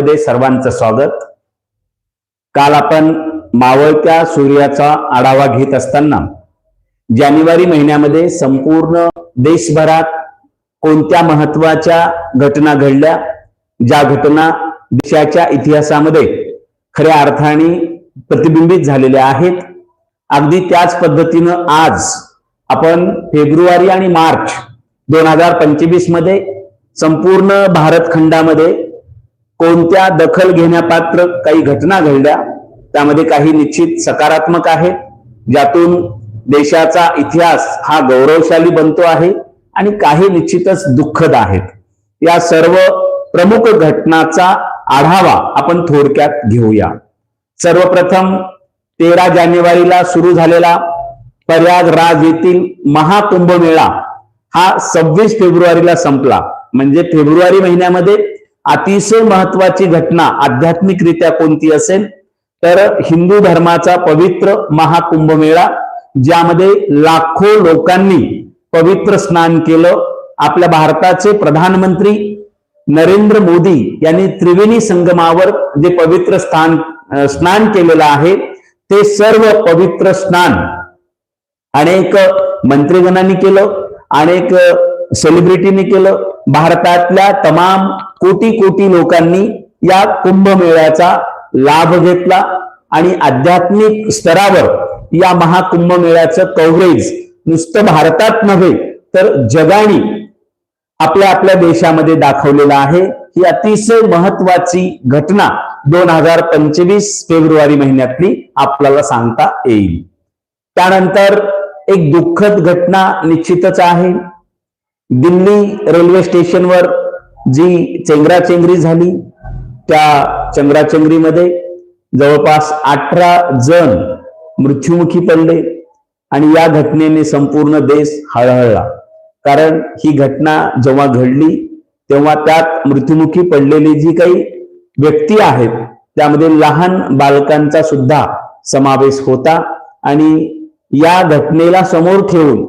मध्ये सर्वांचं स्वागत. काल आपण मावळत्या सूर्याचा आढावा घेत असताना जानेवारी महिन्यामध्ये संपूर्ण देशभरात कोणत्या महत्त्वाच्या घटना घडल्या? ज्या घटना देशाच्या इतिहासामध्ये खऱ्या अर्थाने प्रतिबिंबित झालेल्या आहेत. अगदी त्याच पद्धतीनं आज आपण फेब्रुवारी आणि मार्च दोन हजार पंचवीसमध्ये संपूर्ण भारत खंडामध्ये कोणत्या दखल घेण्यापात्र काही घटना घडल्या? त्यामध्ये काही निश्चित सकारात्मक आहे. ज्यातून देशाचा इतिहास हा गौरवशाली बनतो आहे आणि काही निश्चितच दुःखद आहेत. या सर्व प्रमुख घटनाचा आढावा आपण थोडक्यात घेऊया. सर्वप्रथम तेरा जानेवारीला सुरू झालेला प्रयागराज येथील महाकुंभमेळा हा सव्वीस फेब्रुवारीला संपला. म्हणजे फेब्रुवारी महिन्यामध्ये अतिशय महत्वाची घटना आध्यात्मिकरित्या कोणती असेल? तर हिंदू धर्माचा पवित्र महाकुंभमेळा ज्यामध्ये लाखो लोकांनी पवित्र स्नान केलं. आपल्या भारताचे प्रधानमंत्री नरेंद्र मोदी यांनी त्रिवेणी संगमावर जे पवित्र स्थान स्नान केलेलं आहे ते सर्व पवित्र स्नान अनेक मंत्रीगणांनी केलं. अनेक सेलिब्रिटीने केलं. भारतातल्या तमाम कोटी कोटी लोकांनी या कुंभमेळ्याचा लाभ घेतला आणि आध्यात्मिक स्तरावर या महाकुंभमेळ्याचं कव्हरेज नुसतं भारतात नव्हे तर जगाने आपल्या आपल्या देशामध्ये दाखवलेलं आहे. ही अतिशय महत्वाची घटना दोन हजार पंचवीस फेब्रुवारी महिन्यातली आपल्याला सांगता येईल. त्यानंतर एक दुःखद घटना निश्चितच आहे. दिल्ली रेल्वे स्टेशनवर जी चेंगराचेंगरी झाली त्या चंगराचेंगरीमध्ये जवळपास अठरा जण मृत्युमुखी पडले आणि या घटनेने संपूर्ण देश हळहळला. कारण ही घटना जेव्हा घडली तेव्हा त्यात मृत्युमुखी पडलेली जी काही व्यक्ती आहेत त्यामध्ये लहान बालकांचा सुद्धा समावेश होता. आणि या घटनेला समोर ठेवून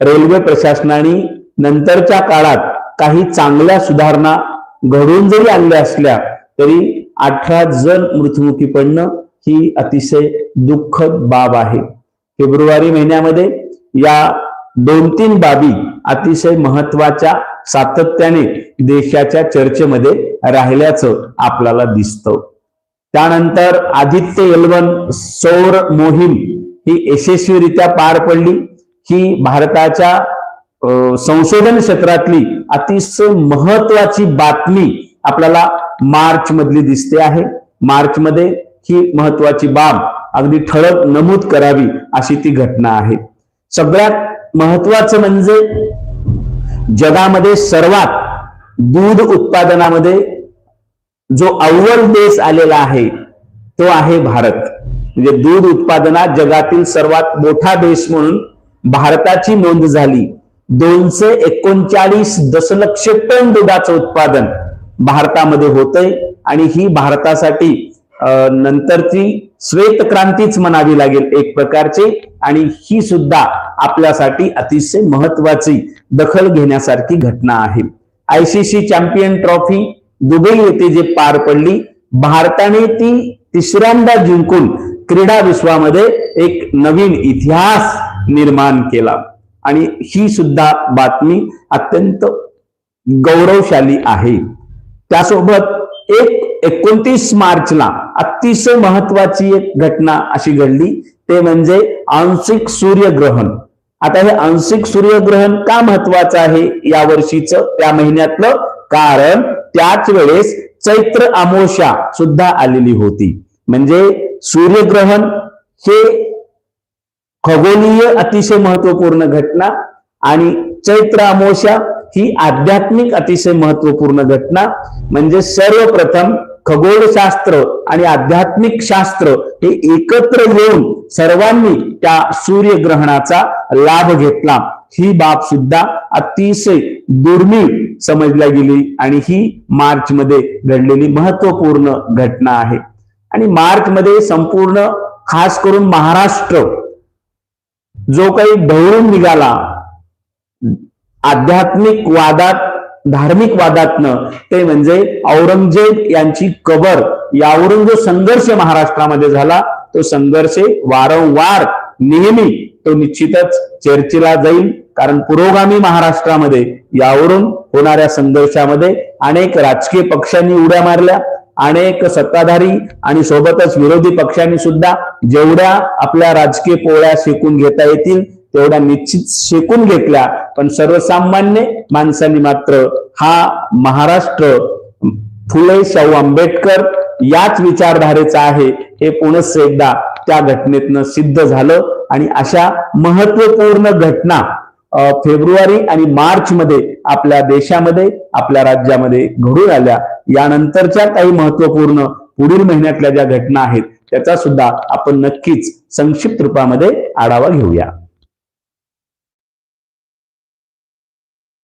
रेल्वे प्रशासनाने नंतरच्या काळात काही चांगल्या सुधारणा घडून जरी आणल्या असल्या तरी अठरा जण मृत्युमुखी पडणं ही अतिशय दुःखद बाब आहे. फेब्रुवारी महिन्यामध्ये या दोन तीन बाबी अतिशय महत्त्वाच्या सातत्याने देशाच्या चर्चेमध्ये राहिल्याचं आपल्याला दिसतं. त्यानंतर आदित्य एलवन सौर मोहीम ही यशस्वीरित्या पार पडली. ही भारताच्या संशोधन क्षेत्रातली अतिशय महत्वाची बातमी आपल्याला मार्च मधली दिसते आहे. मार्च मध्ये ही महत्वाची बाब अगदी ठळक नमूद करावी अशी ती घटना आहे. सगळ्यात महत्वाचं म्हणजे जगामध्ये सर्वात दूध उत्पादनामध्ये जो अव्वल देश आलेला आहे तो आहे भारत. म्हणजे दूध उत्पादनात जगातील सर्वात मोठा देश म्हणून भारताची नोंद झाली. दोनशे एकोणचाळीस दशलक्ष टन दुधाचं उत्पादन भारतामध्ये होतंय. आणि ही भारतासाठी नंतरची श्वेत क्रांतीच म्हणावी लागेल एक प्रकारची. आणि ही सुद्धा आपल्यासाठी अतिशय महत्वाची दखल घेण्यासारखी घटना आहे. आयसीसी चॅम्पियन ट्रॉफी दुबई येथे जे पार पडली भारताने ती तिसऱ्यांदा जिंकून क्रीडा विश्वामध्ये एक नवीन इतिहास निर्माण केला. आणि ही सुद्धा बातमी अत्यंत गौरवशाली आहे. त्यासोबत एक एकोणतीस मार्चला अतिशय महत्वाची एक घटना अशी घडली. ते म्हणजे आंशिक सूर्यग्रहण. आता हे आंशिक सूर्यग्रहण का महत्वाचं आहे या वर्षीचं त्या महिन्यातलं? कारण त्याच वेळेस चैत्र अमोशा सुद्धा आलेली होती. म्हणजे सूर्यग्रहण हे खगोलीय अतिशय महत्त्वपूर्ण घटना आणि चैत्र अमोशा ही आध्यात्मिक अतिशय महत्त्वपूर्ण घटना. म्हणजे सर्वप्रथम खगोलशास्त्र आणि आध्यात्मिक शास्त्र हे एकत्र येऊन सर्वांनी त्या सूर्यग्रहणाचा लाभ घेतला. ही बाब सुद्धा अतिशय दुर्मिळ समजल्या गेली आणि ही मार्च मध्ये घडलेली महत्त्वपूर्ण घटना आहे. आणि मार्च मध्ये संपूर्ण खास करून महाराष्ट्र जो काही ढवळून निघाला आध्यात्मिक वादात धार्मिक वादातनं ते म्हणजे औरंगजेब यांची कबर यावरून जो संघर्ष महाराष्ट्रामध्ये झाला तो संघर्ष वारंवार नेहमी तो निश्चितच चर्चेला जाईल. कारण पुरोगामी महाराष्ट्रामध्ये यावरून होणाऱ्या संघर्षामध्ये अनेक राजकीय पक्षांनी उड्या मारल्या अनेक सत्ताधारी आणि सोबतच विरोधी पक्षांनी सुद्धा जेवढ्या आपल्या राजकीय पोळ्या शेकून घेता येतील तेवढ्या निश्चित शेकून घेतल्या. पण सर्वसामान्य माणसांनी मात्र हा महाराष्ट्र फुले शाहू आंबेडकर याच विचारधारेचा आहे हे पुनश्च एकदा त्या घटनेतनं सिद्ध झालं. आणि अशा महत्त्वपूर्ण घटना फेब्रुवारी आणि मार्च मध्ये आपल्या देशामध्ये आपल्या राज्यामध्ये घडून आल्या. यानंतरच्या काही महत्त्वपूर्ण पुढील महिन्यातल्या ज्या घटना आहेत त्याचा सुद्धा आपण नक्कीच संक्षिप्त रूपामध्ये आढावा घेऊया.